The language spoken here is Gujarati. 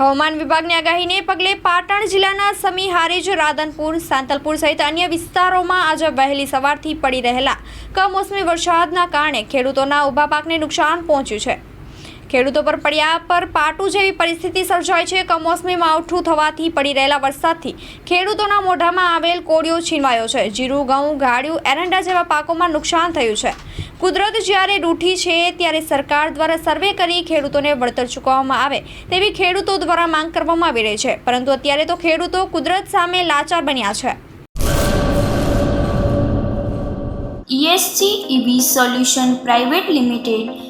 હવામાન વિભાગની આગાહીને પગલે પાટણ જિલ્લાના સમી હારીજ રાધનપુર, સાંતલપુર સહિત અન્ય વિસ્તારોમાં આજે વહેલી સવારથી પડી રહેલા કમોસમી વરસાદના કારણે ખેડૂતોના ઊભા પાકને નુકસાન પહોંચ્યું છે. ખેડૂતો પર પડ્યા પર પાટું જેવી પરિસ્થિતિ સર્જાય છે. કમોસમી માવઠું થવાથી પડી રહેલા વરસાદથી ખેડૂતોના મોઢામાં આવેલ કોળિયો છીનવાયો છે. જીરું, ઘઉં, ગાળ્યું, એરંડા જેવા પાકોમાં નુકસાન થયું છે. કુદરત જ્યારે રૂઠી છે ત્યારે સરકાર દ્વારા સર્વે કરી ખેડૂતોને વળતર ચૂકવવામાં આવે તેવી ખેડૂતો દ્વારા માંગ કરવામાં આવી રહી છે. પરંતુ અત્યારે તો ખેડૂતો કુદરત સામે લાચાર બન્યા છે. ESG EV solution private limited